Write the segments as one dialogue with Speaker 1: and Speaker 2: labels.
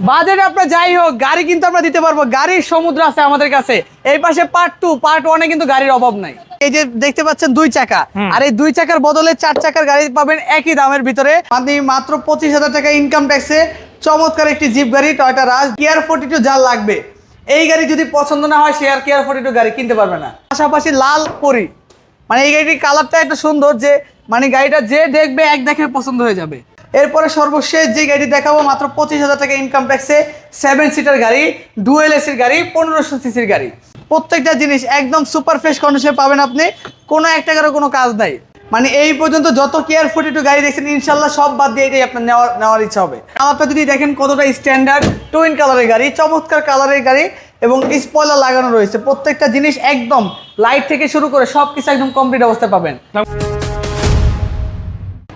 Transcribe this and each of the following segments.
Speaker 1: Budget আপনার যাই হোক গাড়ি কিন্তু আমরা দিতে পারব। গাড়ির সমুদ্র আছে আমাদের কাছে। এই পাশে পার্ট টু পার্ট ওয়ানে কিন্তু গাড়ির অভাব নাই। এই যে দেখতে পাচ্ছেন দুই চাকা। আর এই দুই চাকার বদলে চার চাকার গাড়ি পাবেন একই দামের ভিতরে। আপনি মাত্র পঁচিশ হাজার টাকা ইনকাম ট্যাক্সে চমৎকার একটি জিপ গাড়ি টয়টা রাজ কেয়ার ফোর্টি টু যা লাগবে। এই গাড়ি যদি পছন্দ না হয় সে আর কেয়ার ফোর্টি টু গাড়ি কিনতে পারবে না। পাশাপাশি লাল পরি। মানে এই গাড়িটির কালারটা একটা সুন্দর যে মানে গাড়িটা যে দেখবে এক দেখে পছন্দ হয়ে যাবে। এরপরে সর্বশেষ যে গাড়ি দেখাবো, মাত্র পঁচিশ হাজার টাকা ইনকাম ট্যাক্সে সেভেন সিটার গাড়ি ডুয়েল এসির গাড়ি, পনেরোশো সিসির গাড়ি। প্রত্যেকটা জিনিস একদম সুপার ফ্রেশ কন্ডিশনে পাবেন আপনি, কোনো এক টাকারও কোনো কাজ নাই। মানে এই পর্যন্ত যত কেয়ার ফুটি টু গাড়ি দেখছেন, ইনশাল্লাহ সব বাদ দিয়ে এটাই আপনার নেওয়ার নেওয়ার ইচ্ছা হবে। আমারটা যদি দেখেন কতটা স্ট্যান্ডার্ড টুইন কালারের গাড়ি, চমৎকার কালারের গাড়ি এবং স্পয়লার লাগানো রয়েছে, প্রত্যেকটা জিনিস একদম লাইট থেকে শুরু করে সব কিছু একদম কমপ্লিট অবস্থায় পাবেন।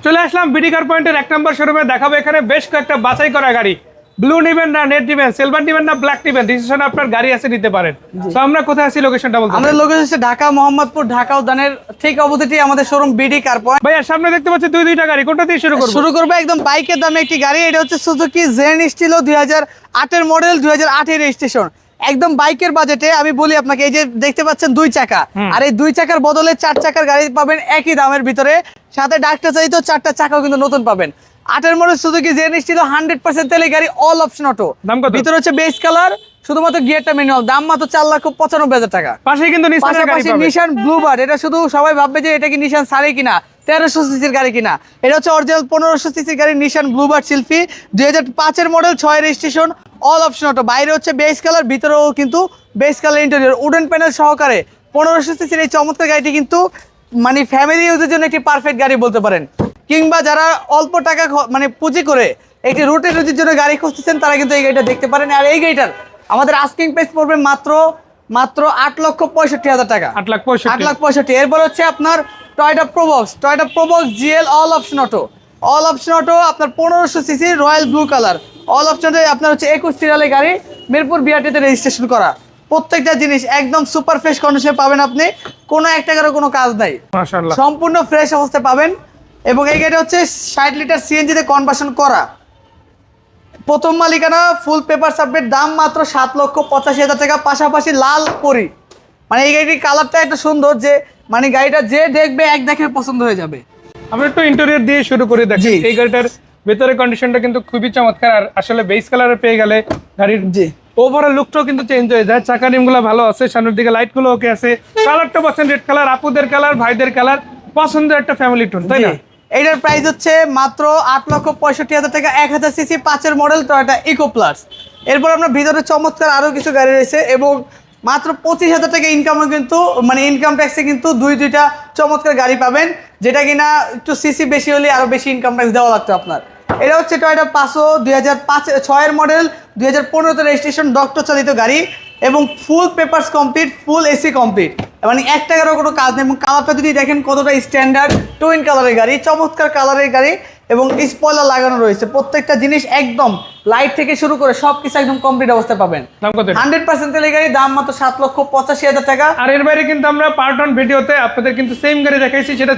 Speaker 2: চলে আসলাম বিডি কার পয়েন্টের এক নম্বর শোরুমে দেখাবো এখানে বেশ কয়েকটা বাছাই করা গাড়ি। ব্লু নিবেন না নেট নিবেন সিলভার নিবেন না ব্ল্যাক নিবেন। ডিসিশন আপনার গাড়ি আছে নিতে পারেন। তো আমরা কোথায় আছি? লোকেশনটা বলতে
Speaker 1: আমাদের লোকেশন হচ্ছে ঢাকা মোহাম্মদপুর ঢাকা উদ্যানের ঠিক অপোজিটে আমাদের শোরুম বিডি কার পয়েন্ট
Speaker 2: ভাইয়া সামনে দেখতে পাচ্ছি দুই দুইটা গাড়ি। কোনটা দিয়ে শুরু করব?
Speaker 1: শুরু করব একদম বাইকের দামে একটি গাড়ি। এটা হচ্ছে সুজুকি জেন স্টিলো দুই হাজার আটের মডেল দুই হাজার আটের রেজিস্ট্রেশন একদম বাইকের বাজেটে আমি বলি আপনাকে এই যে দেখতে পাচ্ছেন দুই চাকা। আর এই দুই চাকার বদলে চার চাকার গাড়ি পাবেন একই দামের ভিতরে। সাথে ডাক্তার চাইতো চারটা চাকাও কিন্তু নতুন পাবেন। আটের model Suzuki Zen Estilo hundred percent তেলে গাড়ি অল অপশন অটো ভিতরে হচ্ছে বেস কালার শুধুমাত্র গিয়ারটা ম্যানুয়াল দাম মাত্র চার লক্ষ পঁচানব্বই হাজার টাকা।
Speaker 2: পাশে কিন্তু
Speaker 1: নিশান ব্লুবার্ড এটা শুধু সবাই ভাববে যে এটা কি নিশান সারি কিনা। তেরোশো সিসির গাড়ি কিনা। এটা হচ্ছে অরিজিনাল পনেরোশো সিসির গাড়ি নিশান ব্লুবার্ড শিল্পী দুই হাজার পাঁচের মডেল ছয় রেজিস্ট্রেশন অল অপশন অটো বাইরে হচ্ছে বেস কালার ভিতরেও কিন্তু base colour interior wooden panel সহকারে পনেরোশো সিসির এই চমৎকার গাড়িটি কিন্তু মানে ফ্যামিলি ইউজের জন্য একটি পারফেক্ট গাড়ি বলতে পারেন। কিংবা যারা অল্প টাকা মানে পুঁজি করে একটি রুটে রুজির জন্য গাড়ি খুঁজতেছেন, তারা কিন্তু এই গাড়িটা দেখতে পারেন। আর এই গাড়িটার আমাদের আস্কিং প্রাইস পড়বে মাত্র মাত্র আট লক্ষ পঁয়ষট্টি হাজার টাকা।
Speaker 2: আট লাখ
Speaker 1: আট
Speaker 2: পঁয়ষট্টি
Speaker 1: লাখ পঁয়ষট্টি। এরপর হচ্ছে আপনার Toyota Probox Toyota Probox GL all option auto all option auto আপনার পনেরোশো CC royal blue colour all অপশনে আপনার হচ্ছে একুশ সিরিয়ালের গাড়ি মিরপুর বিআরটিতে রেজিস্ট্রেশন করা। প্রত্যেকটা জিনিস একদম সুপার ফ্রেশ কন্ডিশনে পাবেন আপনি। কোনো এক টাকারও কোনো কাজ নাই। সম্পূর্ণ ফ্রেশ অবস্থায় পাবেন। এবং এই গাড়িটা হচ্ছে ষাট লিটার সিএনজিতে কনভার্সন করা। প্রথম মালিকানা ফুল পেপার সাবমিট দাম মাত্র সাত লক্ষ পঁচাশি হাজার টাকা পাশাপাশি লাল পরি। মানে এই গাড়িটির কালারটা একটা সুন্দর যে মানে গাড়িটা যে দেখবে এক দেখে পছন্দ হয়ে যাবে।
Speaker 2: আমরা একটু ইন্টেরিয়র দিয়ে শুরু করি দেখেন
Speaker 1: জি।
Speaker 2: এই গাড়িটার ভেতরে কন্ডিশনটা কিন্তু খুবই চমৎকার আর আসলে বেস কালারে পেয়ে গেলে গাড়ির
Speaker 1: জি।
Speaker 2: ওভারঅল লুকটাও কিন্তু চেঞ্জ হয়ে যায়। চাকা নিমগুলো ভালো আছে সামনের দিকে লাইটগুলো ওকে আছে। কালারটা পছন্দ রেড কালার আপুদের কালার ভাইদের কালার পছন্দের একটা ফ্যামিলি টোন তাই না?
Speaker 1: জি। এইটার প্রাইস হচ্ছে মাত্র আট লক্ষ পঁয়ষট্টি হাজার টাকা, এক হাজার সিসি পাঁচের মডেল টয়টা ইকো প্লাস এরপর আপনার ভিতরে চমৎকার আরও কিছু গাড়ি রয়েছে এবং মাত্র পঁচিশ হাজার টাকা ইনকামও কিন্তু মানে ইনকাম ট্যাক্সে কিন্তু দুই, দুইটা চমৎকার গাড়ি পাবেন, যেটা কিনা একটু সিসি বেশি হলে আরও বেশি ইনকাম ট্যাক্স দেওয়া লাগতো আপনার এটা হচ্ছে টয়টা পাঁচশো দুই হাজার পাঁচ, ছয়ের মডেল দুই হাজার পনেরোতে রেজিস্ট্রেশন ডক্টর চালিত গাড়ি এবং full papers complete full AC complete মানে এক টাকারও কোনো কাজ নেই। এবং কালারটা যদি দেখেন কতটা স্ট্যান্ডার্ড টুইন কালারের গাড়ি চমৎকার কালারের গাড়ি এবং স্পয়লার লাগানো রয়েছে। প্রত্যেকটা জিনিস একদম লাইট থেকে শুরু করে সবকিছু একদম কমপ্লিট অবস্থায় পাবেন।
Speaker 2: দাম?
Speaker 1: হান্ড্রেড পার্সেন্ট তেলের গাড়ি দাম মাত্র সাত লক্ষ পঁচাশি হাজার টাকা।
Speaker 2: আর এর বাইরে কিন্তু আমরা পার্ট ওয়ান ভিডিওতে আপনাদের কিন্তু সেম গাড়ি দেখাইছি সেটা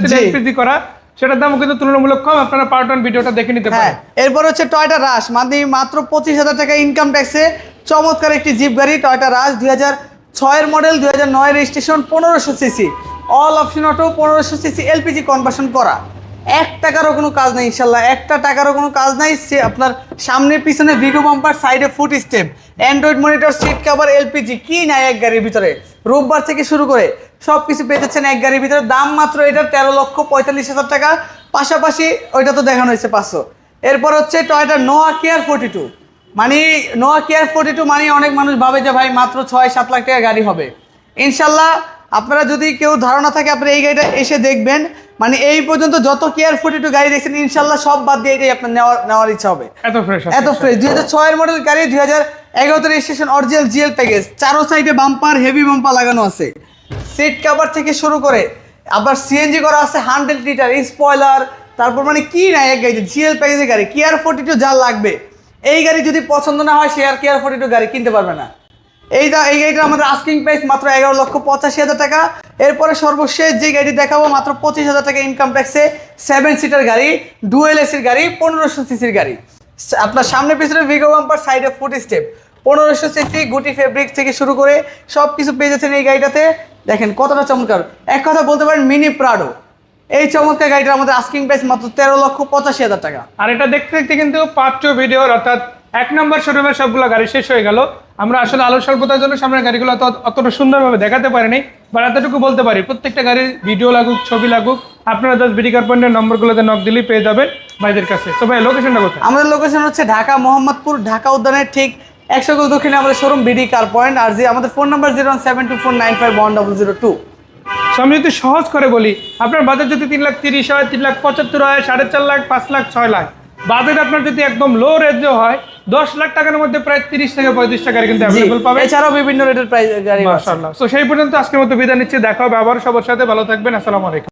Speaker 1: জি।
Speaker 2: করা। সেটার দামও কিন্তু তুলনামূলক কম আপনারা পার্ট ওয়ান ভিডিওটা দেখে নিতে
Speaker 1: হ্যাঁ
Speaker 2: পারেন।
Speaker 1: এরপর হচ্ছে টয়টা রাশ মানে মাত্র পঁচিশ হাজার টাকা ইনকাম ট্যাক্সে চমৎকার একটি জিপ গাড়ি টয়টা রাজ দুই হাজার ছয়ের মডেল দুই হাজার নয় রেজিস্ট্রেশন পনেরোশো সিসি অল অপশন অটো পনেরোশো সিসি এলপিজি কনভার্সন করা। এক টাকারও কোনো কাজ নেই, ইনশাল্লাহ। একটা টাকারও কোনো কাজ নাই, সে আপনার সামনে, পিছনে ভিগো বাম্পার সাইডে foot step Android monitor seat cover LPG কি নাই এক গাড়ির ভিতরে? রোববার থেকে শুরু করে সব কিছু পেয়ে যাচ্ছেন এক গাড়ির ভিতরে। দাম মাত্র এটার তেরো লক্ষ পঁয়তাল্লিশ হাজার টাকা। পাশাপাশি ওইটা তো দেখানো হয়েছে পাঁচশো। এরপর হচ্ছে Toyota Noah KR forty two মানে নোয়া কেয়ার ফোর্টি টু মানে অনেক মানুষ ভাবে যে ভাই মাত্র ছয় সাত লাখ টাকা গাড়ি হবে। ইনশাল্লাহ আপনারা যদি কেউ ধারণা থাকে আপনারা এই গাড়িটা এসে দেখবেন। মানে এই পর্যন্ত যত কেয়ার ফোর্টি টু গাড়ি দেখছেন ইনশাল্লাহ সব বাদ দিয়ে এটাই আপনার নেওয়ার নেওয়ার ইচ্ছা হবে।
Speaker 2: এত ফ্রেশ
Speaker 1: এত ফ্রেশ দুই হাজার ছয়ের মডেল গাড়ি দুই হাজার এগারোতে রেজিস্ট্রেশন অরিজিনাল জিএল প্যাকেজ চারো সাইডে বাম্পার হেভি বাম্পার লাগানো আছে। সিট কাভার থেকে শুরু করে আবার সিএনজি করা আছে হান্ড্রেড লিটার স্পয়লার তারপর মানে কি নাই এক গাড়ি জিএল প্যাকেজের গাড়ি। কেয়ার ফোর্টি টু যা লাগবে। এই গাড়ি যদি পছন্দ না হয়, সে আর কেয়ার ফোর্টি টু গাড়ি কিনতে পারবে না। এই এই গাড়িটা আমাদের আস্কিং প্রাইস মাত্র এগারো লক্ষ পঁচাশি হাজার টাকা। এরপরে সর্বশেষ যে গাড়ি দেখাবো, মাত্র পঁচিশ হাজার টাকা ইনকাম ট্যাক্সে সেভেন সিটার গাড়ি ডুয়েল এসির গাড়ি, পনেরোশো সিসির গাড়ি। আপনার সামনে পিছনে ভিগো বাম্পার সাইডে ফুট স্টেপ পনেরোশো সিসি গুটি ফেব্রিক থেকে শুরু করে সব কিছু পেয়ে যাচ্ছেন এই গাড়িটাতে। দেখেন কতটা চমৎকার। এক কথা বলতে পারেন মিনি প্রাডো এই চমৎকার গাড়িটা আমাদের আস্কিং প্রাইস মাত্র তেরো লক্ষ পঁচাশি হাজার টাকা।
Speaker 2: আর এটা দেখতে দেখতে কিন্তু পার্ট টু ভিডিওর অর্থাৎ এক নম্বর শোরুমের সবগুলো গাড়ি শেষ হয়ে গেল। আমরা আসলে আলো স্বল্পতার জন্য সামনের গাড়িগুলো অত অতটা সুন্দরভাবে দেখাতে পারিনি বা এতটুকু বলতে পারি প্রত্যেকটা গাড়ির ভিডিও লাগুক ছবি লাগুক আপনারা জাস্ট বিডিকার পয়েন্টের নম্বরগুলোতে নক দিলেই পেয়ে যাবেন ভাইদের কাছে। তো ভাই লোকেশনটা কোথায়?
Speaker 1: আমাদের লোকেশন হচ্ছে ঢাকা মোহাম্মদপুর ঢাকা উদ্যানের ঠিক একশো গজ দক্ষিণে আমাদের শোরুম বিডি কার পয়েন্ট আর যে আমাদের phone number zero seven two four nine five one double zero two
Speaker 2: আমি যদি সহজ করে বলি আপনার বাজেট যদি তিন লাখ তিরিশ হয় তিন লাখ পঁচাত্তর হয় সাড়ে চার লাখ পাঁচ লাখ ছয় লাখ। বাজেট আপনার যদি একদম লো রেঞ্জে হয় দশ লাখ টাকার মধ্যে প্রায় তিরিশ থেকে পঁয়ত্রিশ টাকার কিন্তু অ্যাভেলেবল পাবে
Speaker 1: এছাড়াও বিভিন্ন রেটের প্রাইস গাড়ি।
Speaker 2: মাশাআল্লাহ। তো সেই পর্যন্ত আজকের মতো বিদায় নিচ্ছি। দেখা হবে আবার। সবার সাথে ভালো থাকবেন। আসসালামু আলাইকুম।